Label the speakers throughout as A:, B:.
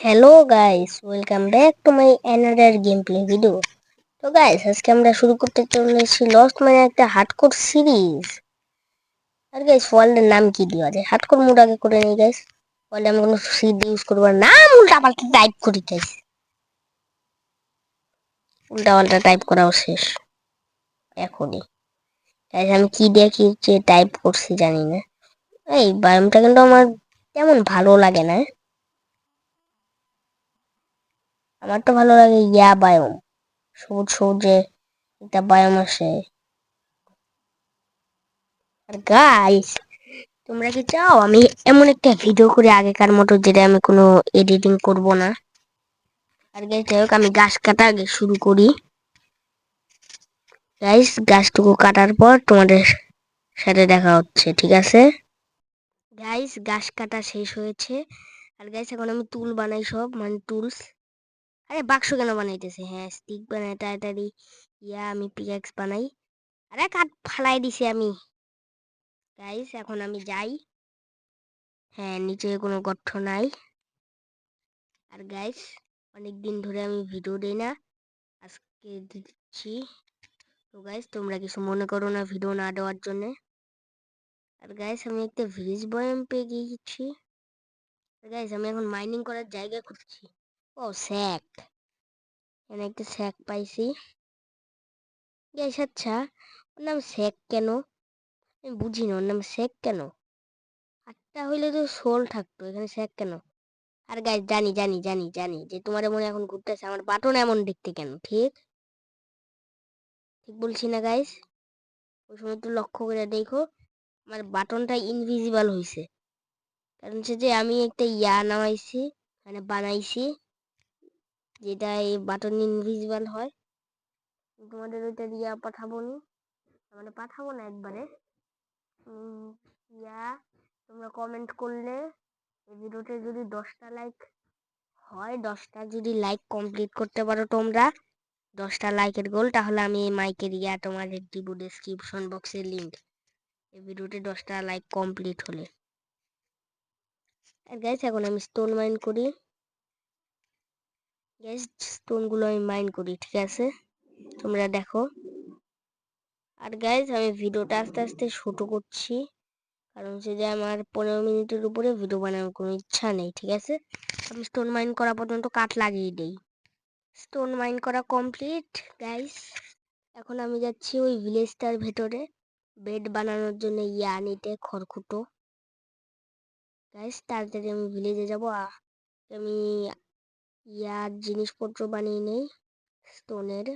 A: Hello guys welcome back to my another game play video তো guys আজকে আমরা শুরু করতে চলেছি লস্ট মানে একটা হার্ডকোর সিরিজ আর গাইস ওয়ার্ল্ডের নাম কি দেওয়া যায়? হার্ডকোর মোড আগে করে নেই গাইস ওয়ার্ল্ডে আমি কোনো সিড ইউজ করব না। উল্টা পাল্টা টাইপ করি গাইস উল্টা পাল্টা টাইপ করাও শেষ। এখনই। গাইস আমি কি দিয়ে কি টাইপ করছি জানি না। এই বায়োমটা কিন্তু আমার তেমন ভালো লাগে না আমার তো ভালো লাগে ইয়া বায়োম। সবুজ সবুজে একটা বায়োম আসে। আর গাইস তোমরা কি চাও? আমি এমন একটা ভিডিও করে আগেকার মতো যেটা আমি কোনো এডিটিং করব না। আর গাইস যাই হোক, আমি গাছ কাটা আগে শুরু করি। গাইস গাছটুকু কাটার পর তোমাদের সাথে দেখা হচ্ছে, ঠিক আছে? গাইস গাছ কাটা শেষ হয়েছে। আর গাইস এখন আমি টুল বানাই সব মানে টুলস আরে বাক্স কেন বানাইতেছে? হ্যাঁ স্টিক বানাই তাড়াতাড়ি। ইয়া, আমি পিক্যাক্স বানাই। আরে কাঠ ফালাই দিছি আমি। গাইস এখন আমি যাই। হ্যাঁ নিচে কোনো গর্ত নাই। আর গাইস অনেক দিন ধরে আমি ভিডিও দিই না। আজকে দিচ্ছি। তো গাইস তোমরা কিছু মনে করো না ভিডিও না দেওয়ার জন্য। আর গাইস আমি একটা ভিজ বয়াম পেয়ে গিয়েছি। গাইস আমি এখন মাইনিং করার জায়গা খুঁজছি। ও স্যাক। এখানে একটা স্যাক পাইছি। গ্যাস আচ্ছা ওর নাম স্যাক কেন? আমি বুঝি না ওর নাম স্যাক কেন? আটটা হইলে তো সোল থাকতো, এখানে স্যাক কেন? আর গাইস জানি জানি জানি জানি যে তোমার মনে এখন ঘুরতেছে, আমার বাটন এমন দেখতে কেন, ঠিক? ঠিক বলছি না গাইস ওই সময় একটু লক্ষ্য করে দেখো, আমার বাটনটা ইনভিজিবল হয়েছে কারণ হচ্ছে যে আমি একটা ইয়া নামাইছি মানে বানাইছি। যেটা এই বাটন ইনভিজিবল হয়। তোমাদের ওইটা ইয়া পাঠাবো নি। মানে পাঠাবো না একবারে। ইয়া, তোমরা কমেন্ট করলে এই ভিডিওতে যদি দশটা লাইক হয়, দশটা যদি লাইক কমপ্লিট করতে পারো তোমরা, দশটা লাইকের গোল তাহলে আমি এই মাইকের ইয়া তোমাদের দিব ডেসক্রিপশন বক্সের লিঙ্ক এই ভিডিওতে দশটা লাইক কমপ্লিট হলে। আর গাইস এখন আমি স্টোন মাইন করি। গ্যাস স্টোনগুলো আমি মাইন করি, ঠিক আছে? তোমরা দেখো। আর গাইজ আমি ভিডিওটা আস্তে আস্তে ছোট করছি, কারণ হচ্ছে যে আমার পনেরো মিনিটের উপরে ভিডিও বানানোর কোনো ইচ্ছা নেই, ঠিক আছে? আমি স্টোন মাইন করা পর্যন্ত কাঠ লাগিয়ে দিই। স্টোন মাইন করা কমপ্লিট গাইস এখন আমি যাচ্ছি ওই ভিলেজটার ভেতরে। বেড বানানোর জন্য ইয়া নিতে খড়কুটো গাইস তাড়াতাড়ি আমি ভিলেজে যাব। আমি ইয়ার জিনিসপত্র বানিয়ে নেই স্টোনের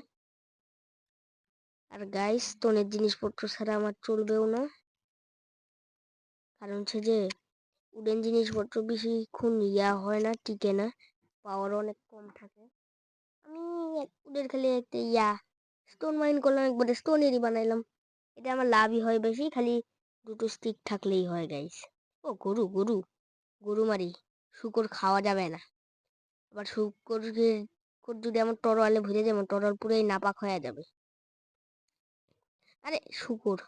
A: আর গাইস স্টোনের জিনিসপত্র ছাড়া আমার চলবেও না। কারণ হচ্ছে যে উডেন জিনিসপত্র বেশিক্ষণ ইয়া হয় না, টিকে না পাওয়ার অনেক কম থাকে। আমি উডের খালি একটা ইয়া স্টোন মাইন করলাম, একবারে স্টোনেরই বানাইলাম। এটা আমার লাভই হয় বেশি, খালি দুটো স্টিক থাকলেই হয় গাইস ও গরু গরু গরু মারি, শুকর খাওয়া যাবে না। আবার শুকর যদি আমার টরলে ভরে যাবে টরল পুরোই নাপাক হয়ে যাবে। আরে শুকুর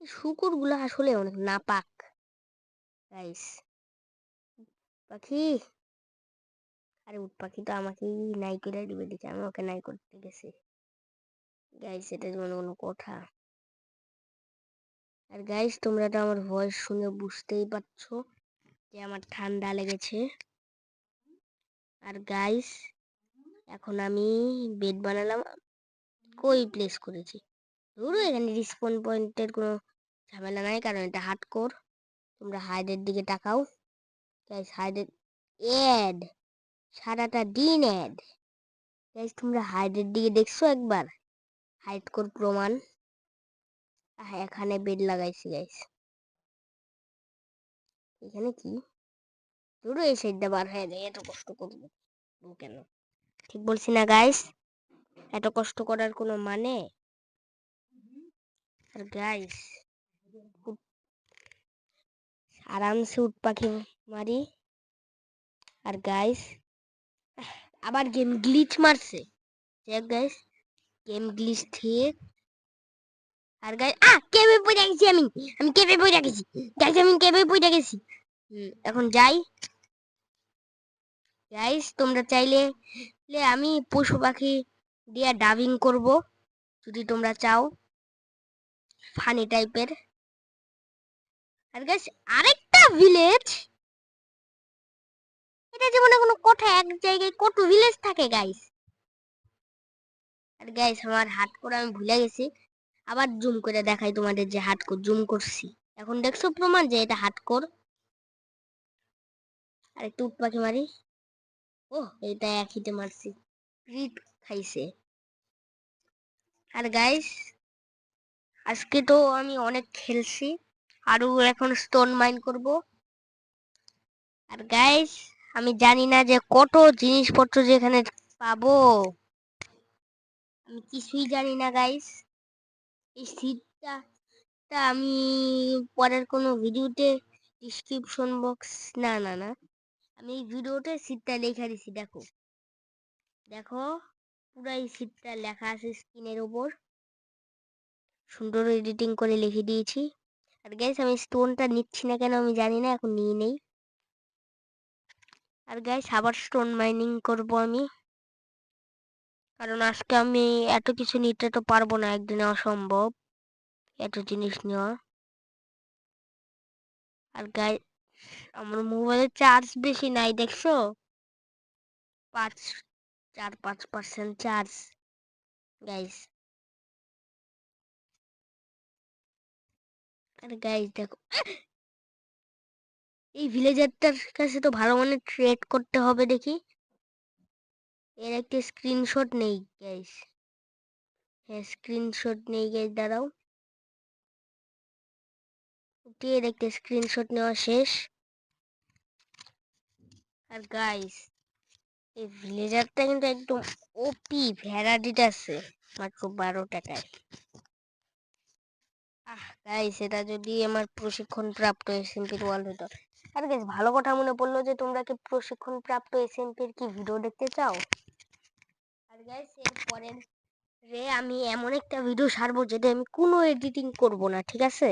A: শুকুরগুলো আসলে অনেক নাপাক। গাইস পাখি। আরে উট পাখি তো আমাকে নাই করে দিবে দিচ্ছে আমি ওকে নাই করতে গেছি। গাইস এটা যেমন কোনো কথা। আর গাইস তোমরা তো আমার ভয়েস শুনে বুঝতেই পারছ যে আমার ঠান্ডা লেগেছে। আর গাইস এখন আমি বেড বানালাম। কই প্লেস করেছি? ধরো এখানে রিসপন পয়েন্টের কোনো ঝামেলা নাই, কারণ এটা হাট কোর তোমরা হাইডের দিকে তাকাও। গাইস হাইডের এড সারাটা দিন এড গাইস তোমরা হাইডের দিকে দেখছ একবার? হাইড কোর প্রমাণ এখানে বেড লাগাইছি গাইস এখানে কি? ধরো এই সাইডটা বার হয়ে যায়, এত কষ্ট করব। কেন? ঠিক বলছি না গাইস এত কষ্ট করার কোনো মানে? আর গাইস আরামসে উঠ পাখি মারি। আর গাইস আবার গেম গ্লিচ মারছে। দেখ গাইস গেম গ্লিচ ঠিক। আর গাইস আ কেবে পড়ে গেছি আমি? আমি কেবে পড়ে গেছি? গাইস আমি কেবে পড়ে গেছি? এখন যাই। গাইস তোমরা চাইলে আমি পশু পাখি দিয়ে ডাবিং করব, যদি তোমরা চাও। ফানি টাইপের আর গাইস আরেকটা ভিলেজ এটা জীবনে কোনো কোঠা এক জায়গায় কত ভিলেজ থাকে গাইস আর গাইস আমার হাত করে আমি ভুলে গেছি। আবার জুম করে দেখাই তোমাদের যে হাত কর জুম করছি। এখন দেখছ প্রমাণ যে এটা হাত কর আর একটু পাখি মারি। ও এটা একইতে মারছি। পিট খাইছে। আর গাইস আজকে তো আমি অনেক খেলছি। আরও এখন স্টোন মাইন করব। আর গাইস আমি জানি না যে কত জিনিসপত্র যেখানে পাবো। আমি কিছুই জানি না গাইস এই সিটটা আমি পরের কোনো ভিডিওতে ডিসক্রিপশন বক্স না না না। আমি এই ভিডিওতে সিটটা লেখা দিছি, দেখো। দেখো, পুরো এই সিটটা লেখা আছে স্ক্রিনের ওপর। সুন্দর এডিটিং করে লিখে দিয়েছি। আর গাইস আমি স্টোনটা নিচ্ছি না কেন আমি জানি না, এখন নিয়ে নেই। আর গাইস আবার স্টোন মাইনিং করব আমি। কারণ আজকে আমি এত কিছু নিতে তো পারব না, একদিনে অসম্ভব। এত জিনিস নেওয়া। আর গাই আমার মোবাইলে চার্জ বেশি নাই, দেখছ? পাঁচ, চার, পাঁচ পার্সেন্ট চার্জ গাইস আরে গাইস দেখো, এই ভিলেজারটার কাছে তো ভালো মানে ট্রেড করতে হবে দেখি। এর একটা স্ক্রিনশট নেই গাইস হ্যাঁ স্ক্রিনশট নেই গাইস দাঁড়াও। এর একটা স্ক্রিনশট নেওয়া শেষ। আর গাইস এই ভিলেজারটা কিন্তু একদম ওপি ভ্যারাইটিটা আছে মাত্র বারো টাকায়। আহ গাইস এটা যদি আমার প্রশিক্ষণ প্রাপ্ত এসএমপির ওয়ার্ল্ড হতো। আর গাইস ভালো কথা মনে পড়ল যে তোমরা কি প্রশিক্ষণ প্রাপ্ত এসএমপির কি ভিডিও দেখতে চাও? আর গাইস এর পরের রে আমি এমন একটা ভিডিও সারবো যেটা আমি কোনো এডিটিং করব না, ঠিক আছে?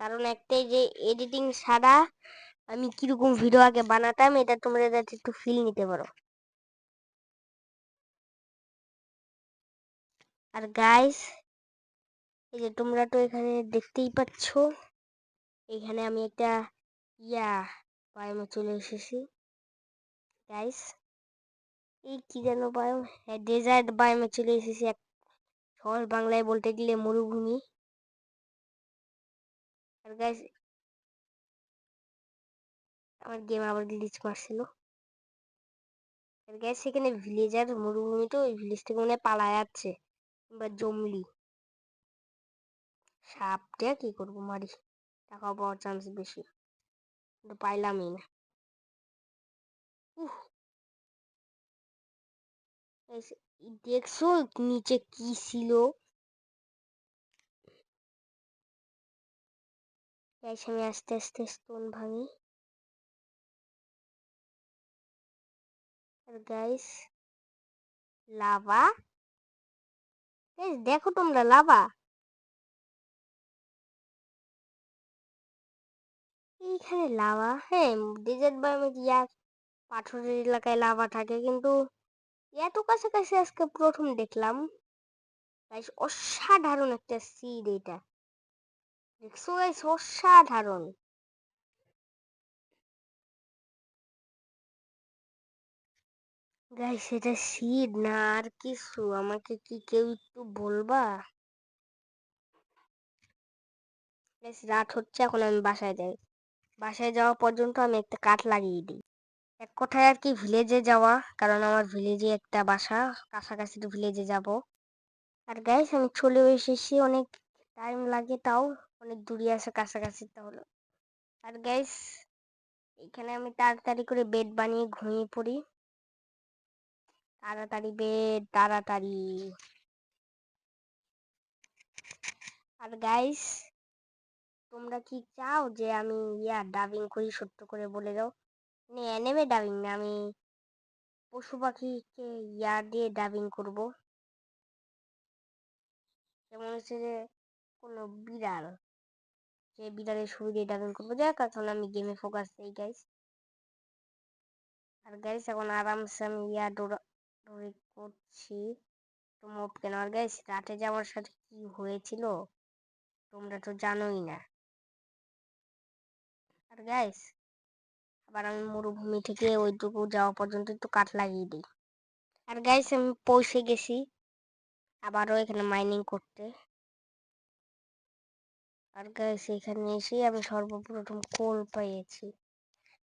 A: কারণ একটাই যে এডিটিং ছাড়া আমি কীরকম ভিডিও আগে বানাতাম, এটা তোমরা যাতে একটু ফিল নিতে পারো। আর গাইস এই যে তোমরা তো এখানে দেখতেই পাচ্ছ, এখানে আমি একটা ইয়া বায়োমে চলে এসেছি। গাইস এই কি যেন বায়োম হ্যাঁ ডেজার্ট বায়োমে চলে এসেছি এক সহজ বাংলায় বলতে গেলে মরুভূমি। আর গাইস আমার গেম আবার গ্লিচ মারছিল। গাইস সেখানে ভিলেজার মরুভূমি তো ওই ভিলেজ থেকে মনে পালায় যাচ্ছে বা জমলি সাপটা কি করব মারি, টাকা পাওয়ার চান্স বেশি। পাইলামই না। দেখছ নিচে কি ছিল? আমি আস্তে আস্তে স্টোন ভাঙি। আর গাইস লাভা গাইস দেখো তোমরা লাভা এইখানে লাভা হ্যাঁ ডেজার্ট বায়োমে ইয়া, পাথরের এলাকায় লাভা থাকে, কিন্তু এত কাছাকাছি আজকে প্রথম দেখলাম। গাইস অসাধারণ একটা সিড এটা। দেখছ গাইস অসাধারণ। গাইস এটা সিড না, আর কিছু। আমাকে কি কেউ একটু বলবা? গাইস রাত হচ্ছে, এখন আমি বাসায় যাই। বাসায় যাওয়া পর্যন্ত আমি একটা কাঠ লাগিয়ে দিই। এক কথায় আর কি ভিলেজে যাওয়া, কারণ আমার ভিলেজে একটা বাসা, কাছাকাছি তো ভিলেজে যাব। আর গাইস আমি চলেও এসেছি, অনেক টাইম লাগে তাও, অনেক দূরে আছে, কাছাকাছি তাহলে। আর গাইস এখানে আমি তাড়াতাড়ি করে বেড বানিয়ে ঘুমিয়ে পড়ি। তাড়াতাড়ি বেড তাড়াতাড়ি। আর গাইস তোমরা কি চাও যে আমি ইয়া ডাবিং করি, সত্য করে বলে দাও? মানে অ্যানিমে ডাবিং না? আমি পশু পাখিকে ইয়া দিয়ে ডাবিং করব। যেমন হচ্ছে যে, কোনো বিড়াল, যে বিড়ালের শুরু দিয়ে ডাবিং করব। যাক, এখন আমি গেমে ফোকাস দিই গাইস আর গাইস এখন আরামসে আমি ইয়া দৌড়াদৌড়ি করছি। তো মোট কেন আর গাইস রাতে যে আমার সাথে কি হয়েছিল, তোমরা তো জানোই না। আর গাইস আবার আমি মরুভূমি থেকে ওইটুকু যাওয়া পর্যন্ত একটু কাঠ লাগিয়ে দিই। আর গাইস আমি পৌঁছে গেছি আবারও এখানে মাইনিং করতে। আর গাইস এখানে এসে আমি সর্বপ্রথম কোল পেয়েছি।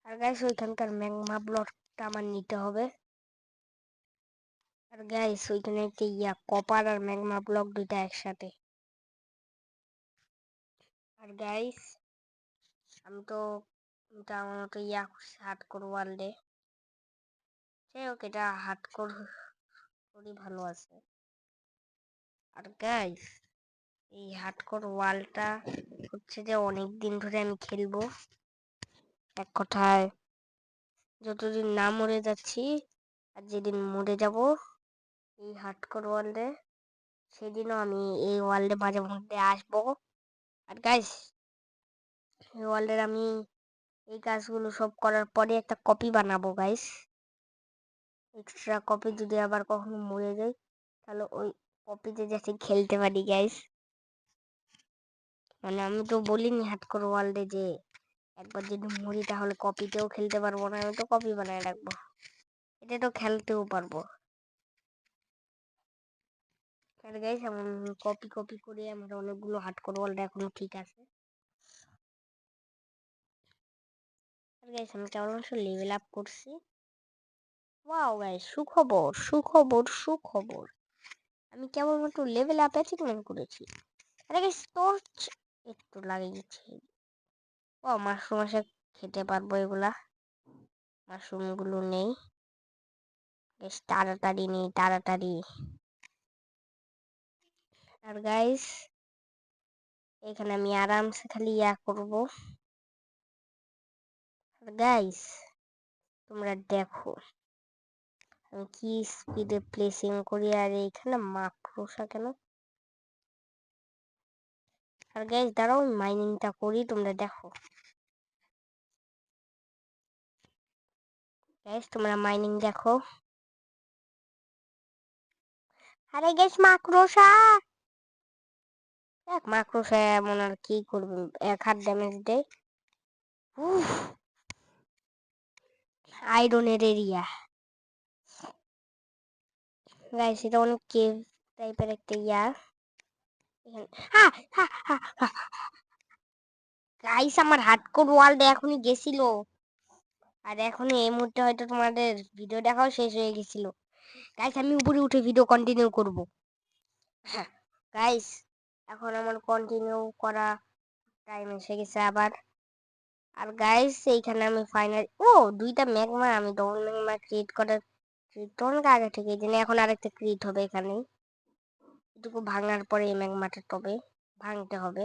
A: আর গাইস ওইখানকার ম্যাগমা ব্লকটা আমার নিতে হবে। আর গাইস ওইখানে একটা ইয়া কপার আর ম্যাগমা ব্লক দুইটা একসাথে। আর গাইস আমি তো আমার মতো ইয়া করছি হাট কর ওয়ার্ল্ডে যাই হোক, এটা হাট কর করি ভালো আছে। আর গাইস এই হাটকোর ওয়ালটা হচ্ছে যে অনেক দিন ধরে আমি খেলব। এক কথায়, যতদিন না মরে যাচ্ছি, আর যেদিন মরে যাব এই হাটকোর ওয়ার্ল্ডে সেদিনও আমি এই ওয়ার্ল্ডে মাঝে মধ্যে আসব। আর গাইস এই ওয়ার্ল্ডের আমি এই কাজগুলো সব করার পরে একটা কপি বানাবো গাইস এক্সট্রা কপি যদি আবার কখনো মরে যায় তাহলে ওই কপিতে যাতে খেলতে পারি গাইস মানে আমি তো বলিনি হাটকোর ওয়ার্ল্ডে যে একবার যদি মরি তাহলে কপিতেও খেলতে পারব না, আমি তো কপি বানায় রাখব। এটা তো খেলতেও পারব। আর গাইস এমন কপি কপি করে আমার অনেকগুলো হাটকোর ওয়ার্ল্ড এখনও ঠিক আছে। গাইস আমি কেবলমাত্র লেভেল আপ করছি। ওয়াও গাইস সুখবর সুখবর সুখবর। আমি কেবলমাত্র লেভেল আপ অ্যাচিভমেন্ট করেছি। আরে গাইস টর্চ একটু লাগিয়েছি ও মাশরুম আসে খেতে পারব এগুলা। মাশরুমগুলো নেই। বেশ তাড়াতাড়ি নেই, তাড়াতাড়ি। আর গাইস এখানে আমি আরামসে খালি ইয়া করব। আর গাইস তোমরা দেখো, আমি কি স্পিডে প্লেসিং করি আর এখানে মাকড়সা কেন? আর গাইস দাঁড়াও মাইনিংটা করি, তোমরা দেখো। গাইস তোমরা মাইনিং দেখো। আরে গাইস মাকড়সা! এক মাকড়সা এমন আর কি করবে? এক হাত ড্যামেজ দেয়। উফ আয়রনের এরিয়া গাইস এটা অনেক কেভ টাইপের একটা ইয়া। গাইস আমার হার্ডকোর ওয়ার্ল্ড এখনই গেছিল। আর এখন এই মুহূর্তে হয়তো তোমাদের ভিডিও দেখাও শেষ হয়ে গেছিল। গাইস আমি উপরে উঠে ভিডিও কন্টিনিউ করব। হ্যাঁ গাইস এখন আমার কন্টিনিউ করা টাইম এসে গেছে আবার। আর গাইস এইখানে আমি ফাইনাল ও, দুইটা ম্যাগমা আমি ডবল ম্যাগমা ক্রিয়েট করার অনেক আগে থেকে জানি, এখন আরেকটা ক্রিয়েট হবে এখানে এটুকু ভাঙার পরে এই ম্যাগমাটা তবে ভাঙতে হবে।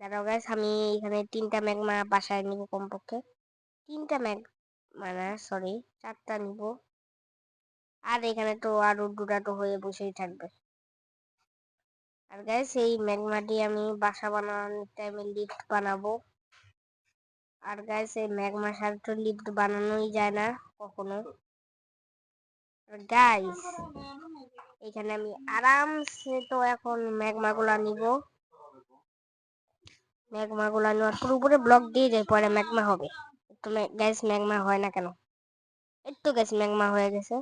A: দাঁড়াও গাইস আমি এখানে তিনটা ম্যাগমা বাসায় নিব কমপক্ষে। তিনটা ম্যাগ মানে সরি চারটা নিব। আর এখানে তো আরও দুটাটো হয়ে বসেই থাকবে। আর গাইস এই ম্যাগমা দিয়ে আমি বাসা বানানোর টাইমে লিফট বানাবো। আর গাইস এই ম্যাগমা ছাড়া তো লিফট বানানোই যায় না কখনো। আর গাইস এখানে আমি আরামসে তো এখন ম্যাগমা গুলা নিব। ম্যাগমা গুলা নেওয়ার পর উপরে ব্লক দিয়ে যায় পরে ম্যাগমা হবে। একটু গ্যাস ম্যাগমা হয় না কেন? একটু গ্যাস ম্যাগমা হয়ে গেছে।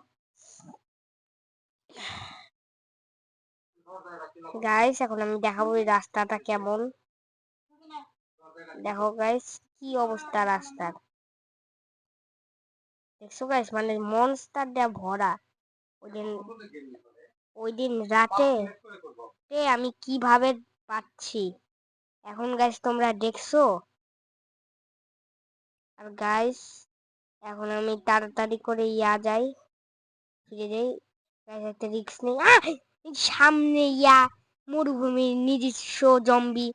A: গাইস এখন আমি দেখাবো এই রাস্তাটা কেমন। দেখো গাইস কি অবস্থা রাস্তার। দেখছ গাইস মানে মনস্টার দেয়া ভরা। ওই দিন ওই দিন রাতে আমি কীভাবে পাচ্ছি? এখন গাইস তোমরা দেখছ? আর গাইস এখন আমি তাড়াতাড়ি করে ইয়া যাই। ফিরে যাই। একটা রিক্স নেই। সামনে ইয়া। মরুভূমির নিজস্ব জম্বি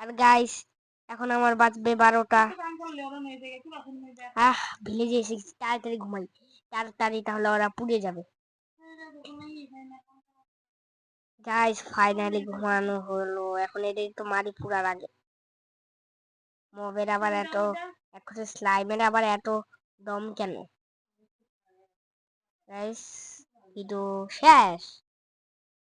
A: আর গাইস এখন আমার বাজবে বারোটা। আহ ভিলেজে এসে তাড়াতাড়ি ঘুমাই। তাড়াতাড়ি তাহলে ওরা পুড়ে যাবে। গাইস ফাইনালি ঘুমানো হলো। এখন এদের তো মারি পুরার আগে। মবের আবার এত, এখন স্লাইমের আবার এত দম কেন? গাইস ভিডিও শেষ।